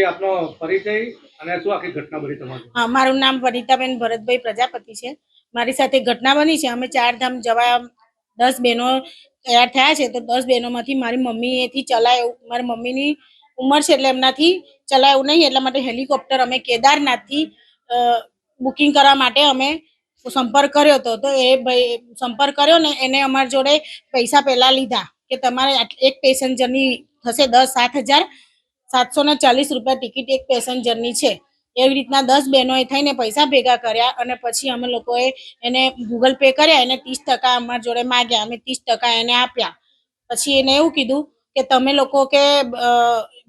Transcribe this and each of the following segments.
આપનો પરિચય અને શું આખી ઘટના બની તમારી? હા, મારું નામ વનિતાબેન ભરતભાઈ પ્રજાપતિ છે. મારી સાથે ઘટના બની છે. અમે ચારધામ જવા દસ બહેનો તૈયાર થયા છે. તો દસ બહેનોમાંથી મારી મમ્મીએથી ચલાય મારી મમ્મીની ઉંમર છે એટલે એમનાથી ચલાયું નહીં. એટલા માટે હેલિકોપ્ટર અમે કેદારનાથથી બુકિંગ કરવા માટે અમે સંપર્ક કર્યો હતો. તો એ ભાઈ સંપર્ક કર્યો ને એને અમારી જોડે પૈસા પહેલાં લીધા કે તમારે એક પેસેન્જરની થશે દસ સાત હજાર. સાતસો ને ચાલીસ રૂપિયા ટિકિટ એક પેસેન્જરની છે. એવી રીતના દસ બહેનોએ થઈને પૈસા ભેગા કર્યા અને પછી અમે લોકોએ એને ગૂગલ પે કર્યા, એને ત્રીસ ટકા અમારા જોડે માગ્યા, અમે ત્રીસ ટકા એને આપ્યા. પછી એને એવું કીધું કે તમે લોકો કે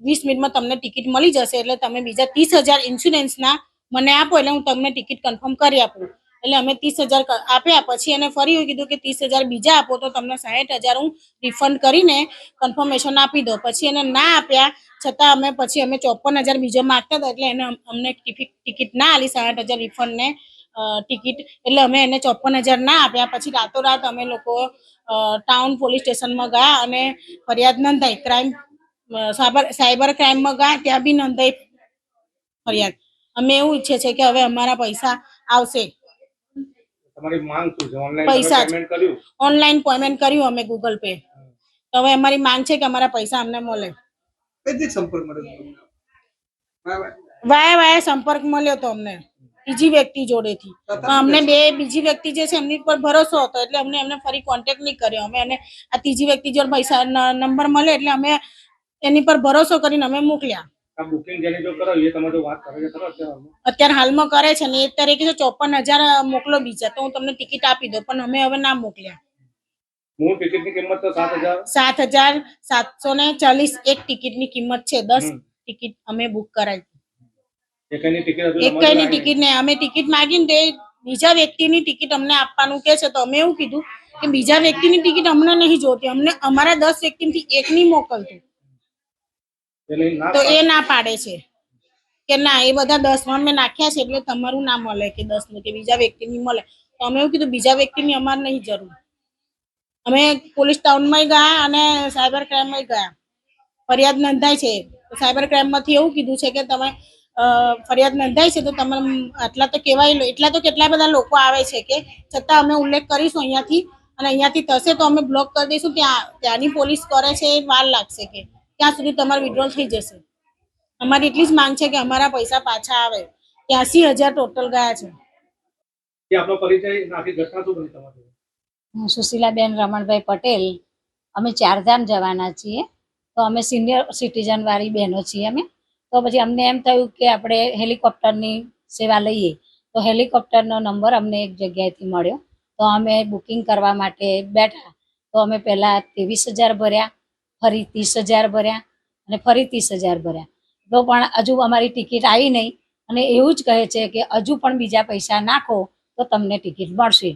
વીસ મિનિટમાં તમને ટિકિટ મળી જશે, એટલે તમે બીજા ત્રીસ હજાર ઇન્સ્યોરન્સના મને આપો, એટલે હું તમને ટિકિટ કન્ફર્મ કરી આપું. એટલે અમે ત્રીસ હજાર આપ્યા પછી એને ફરી કીધું કે ત્રીસ હજાર બીજા આપો તો તમને સાઠ હજાર હું રિફંડ કરીને કન્ફર્મેશન આપી દો પછી એને ના આપ્યા, છતાં અમે પછી અમે ચોપન હજાર બીજો માગતા હતા એટલે એને અમને ટિકિટ ના આલી સાઠ હજાર રિફંડ ને ટિકિટ. એટલે અમે એને ચોપન હજાર ના આપ્યા. પછી રાતોરાત અમે લોકો ટાઉન પોલીસ સ્ટેશનમાં ગયા અને ફરિયાદ નોંધાઈ. ક્રાઇમ સાયબર સાયબર ક્રાઇમમાં ગયા, ત્યાં બી નોંધાઈ ફરિયાદ. અમે એવું ઈચ્છે છે કે હવે અમારા પૈસા આવશે. તમારી માંગ શું છે? ઓનલાઈન પૈસા પેમેન્ટ કર્યું? ઓનલાઈન પેમેન્ટ કર્યું અમે ગૂગલ પે તો હવે અમારી માંગ છે કે અમારા પૈસા અમને મળે. કઈથી સંપર્ક મળ્યો વાય. વાયા સંપર્ક મળ્યો તો અમને બીજી વ્યક્તિ જોડેથી. અમને બે બીજી વ્યક્તિ જે છે એમની પર ભરોસો હતો એટલે અમને એમને ફરી કોન્ટેક્ટ નહીં કર્યો. અમે એને આ ત્રીજી વ્યક્તિ જોડે પૈસા નંબર મળે એટલે અમે એની પર ભરોસો કરીને અમે મોકલ્યા. બુકિંગ જેને જો કરો એ તમે વાત કરે છે ખરો અત્યારે હાલમાં? અત્યારે હાલમાં કરે છે ને એક તરીકે ચોપન હજાર મોકલો બીજા તો હું તમને ટિકિટ આપી દઉં પણ અમે હવે ના મોકલ્યા. મૂળ ટિકિટની કિંમત તો સાત હજાર? સાત હજાર સાતસો ને ચાલીસ એક ટિકિટની કિંમત છે દસ. ટિકિટ અમે બુક કરાવી એક તમારી કઈની ટિકિટ ને અમે ટિકિટ માગીને તે બીજા વ્યક્તિની ટિકિટ અમને આપવાનું કે છે તો અમે એવું કીધું કે બીજા વ્યક્તિની ટિકિટ અમને નહીં જોતી અમને અમારા દસ વ્યક્તિમાંથી એકની મોકલતું. તો એ ના પાડે છે. કે ના એ બધા દસમાં મેં નાખ્યા છે એટલે તમારું ના મળે કે દસનું કે બીજા વ્યક્તિની મળે. તો અમે એવું કીધું બીજા વ્યક્તિની અમારે નહીં જરૂર. અમે પોલીસ ટાઉનમાં ગયા અને સાયબર ક્રાઇમમાં ગયા. ફરિયાદ નોંધાય છે. સાયબર ક્રાઇમમાંથી એવું કીધું છે કે તમે ફરિયાદ નોંધાય છે તો તમે આટલા તો કેવાય એટલા તો કેટલા બધા લોકો આવે છે કે છતાં અમે ઉલ્લેખ કરીશું અહીંયાથી અને અહીંયાથી થશે તો અમે બ્લોક કરી દઈશું. ત્યાં ત્યાંની પોલીસ કરે છે એ વાર લાગશે કે. ત્યાં સુધી તમારું વિડ્રોલ થઈ જશે. અમારી એટલી જ માંગ છે કે અમારા પૈસા પાછા આવે. ત્યાંસી હજાર ટોટલ ગયા છે. એ આપનો પરિચય અને આખી ઘટના શું બની તમારી? હું સુશીલાબેન રમણભાઈ પટેલ. અમે ચારધામ જવાના છીએ. તો અમે સિનિયર સિટીઝન વાળી બહેનો છીએ અમે. તો પછી અમને એમ થયું કે આપણે હેલિકોપ્ટરની સેવા લઈએ. તો હેલિકોપ્ટરનો નંબર અમને એક જગ્યાએથી મળ્યો. તો અમે બુકિંગ કરવા માટે બેઠા. તો અમે પહેલાં ત્રેવીસ હજાર ભર્યા. ફરી ત્રીસ હજાર ભર્યા અને ફરી ત્રીસ હજાર ભર્યા. તો પણ હજુ અમારી ટિકિટ આવી નહીં અને એવું જ કહે છે કે હજુ પણ બીજા પૈસા નાખો તો તમને ટિકિટ મળશે.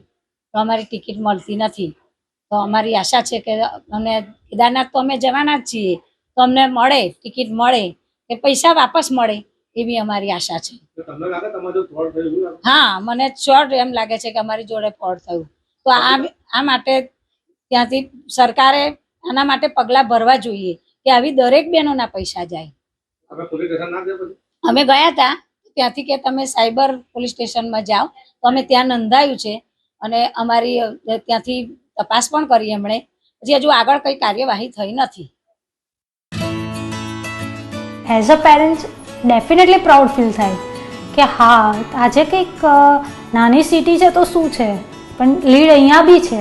તો અમારી ટિકિટ મળતી નથી. તો અમારી આશા છે કે અમને કેદારનાથ તો અમે જવાના જ છીએ. તો અમને મળે ટિકિટ મળે કે પૈસા વાપસ મળે એવી અમારી આશા છે? હા મને શોર્ટ એમ લાગે છે કે અમારી જોડે ફ્રોડ થયું. તો આ માટે ત્યાંથી સરકારે આના માટે પગલાં ભરવા જોઈએ કે આવી દરેક બહેનોના પૈસા જાય. આપણે પોલીસ સ્ટેશન ના ગયા પછી? અમે ગયા હતા ત્યાંથી કે તમે સાયબર પોલીસ સ્ટેશનમાં જાઓ. તો અમે ત્યાં નોંધાયું છે અને અમારી ત્યાંથી તપાસ પણ કરી એમણે. હજી હજુ આગળ કઈ કાર્યવાહી થઈ નથી. As a parents definitely proud feel થાય કે હા આજે કંઈક નાની સિટી છે તો શું છે? પણ લીડ અહીંયા બી છે.